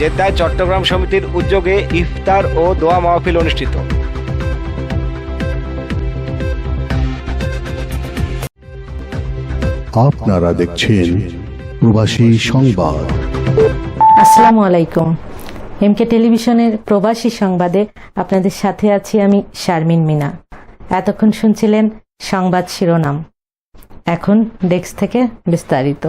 জেদ্দায় চট্টগ্রাম সমিতির উদ্যোগে ইফতার ও দোয়া মাহফিল অনুষ্ঠিত। আপনারা দেখছেন প্রবাসী সংবাদ। আসসালামু আলাইকুম। এমকে টেলিভিশনের প্রবাসী সংবাদে আপনাদের সাথে আছি আমি শারমিন মিনা। এতক্ষণ শুনছিলেন সংবাদ শিরোনাম। এখন ডেস্ক থেকে বিস্তারিত।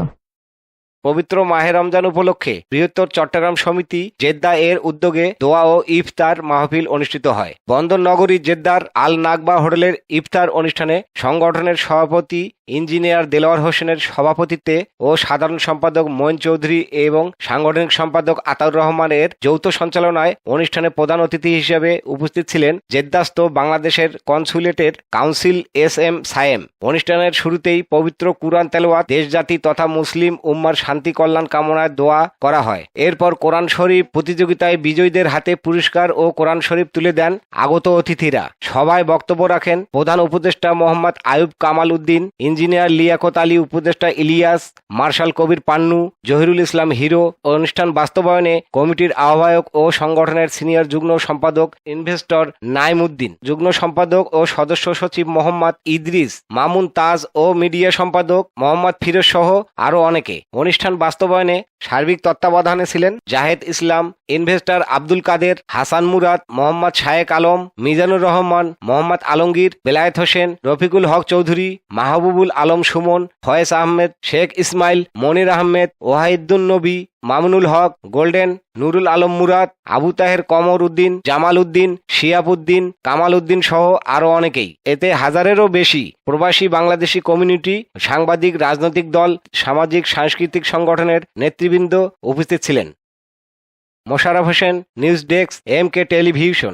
পবিত্র মাহে রমজান উপলক্ষে বৃহত্তর চট্টগ্রাম সমিতি জেদ্দা এর উদ্যোগে দোয়া ও ইফতার মাহফিল অনুষ্ঠিত হয়। বন্দর নগরী জেদ্দার আল নাগবা হোটেলের ইফতার অনুষ্ঠানে সংগঠনের সভাপতি ইঞ্জিনিয়ার দেলোয়ার হোসেনের সভাপতিত্বে ও সাধারণ সম্পাদক মঈন চৌধুরী এবং সাংগঠনিক সম্পাদক আতাউর রহমানের যৌথ সঞ্চালনায় অনুষ্ঠানে প্রধান অতিথি হিসেবে উপস্থিত ছিলেন জেদ্দাস্ত বাংলাদেশের consulate council S M Sayem. অনুষ্ঠানের শুরুতেই পবিত্র কুরআন তেলাওয়াত, দেশজাতি তথা মুসলিম উম্মার শান্তি কল্যাণ কামনায় দোয়া করা হয়। এরপর কোরআন শরীফ প্রতিযোগিতায় বিজয়ীদের হাতে পুরস্কার ও কোরআন শরীফ তুলে দেন আগত অতিথিরা। সভায় বক্তব্য রাখেন প্রধান উপদেষ্টা মোহাম্মদ আয়ুব কামাল উদ্দিন ইঞ্জিনিয়ার লিয়াকত আলী, উপদেষ্টা ইলিয়াস, মার্শাল কবির পান্নু, জহিরুল ইসলাম হিরো, অনুষ্ঠান বাস্তবায়নে কমিটির আহ্বায়ক ও সংগঠনের সিনিয়র যুগ্ম সম্পাদক ইনভেস্টর নাইম উদ্দিন যুগ্ম সম্পাদক ও সদস্য সচিব মোহাম্মদ ইদ্রিস, মামুন তাজ ও মিডিয়া সম্পাদক মোহাম্মদ ফিরোজ সহ আরও অনেকে। অনুষ্ঠান বাস্তবায়নে সার্বিক তত্ত্বাবধানে ছিলেন জাহেদ ইসলাম, ইনভেস্টর আব্দুল কাদের, হাসান মুরাদ, মোহাম্মদ শায়েক আলম, মিজানুর রহমান, মোহাম্মদ আলমগীর, বেলায়েত হোসেন, রফিকুল হক চৌধুরী, মাহবুবুল আলম সুমন, ফয়েজ আহমেদ, শেখ ইসমাইল, মনির আহমেদ, ওয়াহিদুন নবী, মামুনুল হক, গোল্ডেন, নুরুল আলম মুরাদ, আবু তাহের কমর উদ্দিন, জামাল উদ্দিন, শিয়াবুদ্দিন, কামাল উদ্দিন সহ আরও অনেকেই। এতে হাজারেরও বেশি প্রবাসী বাংলাদেশি কমিউনিটি, সাংবাদিক, রাজনৈতিক দল, সামাজিক, সাংস্কৃতিক সংগঠনের নেতৃবৃন্দ উপস্থিত ছিলেন। Mosharraf Hossain, news desk M K television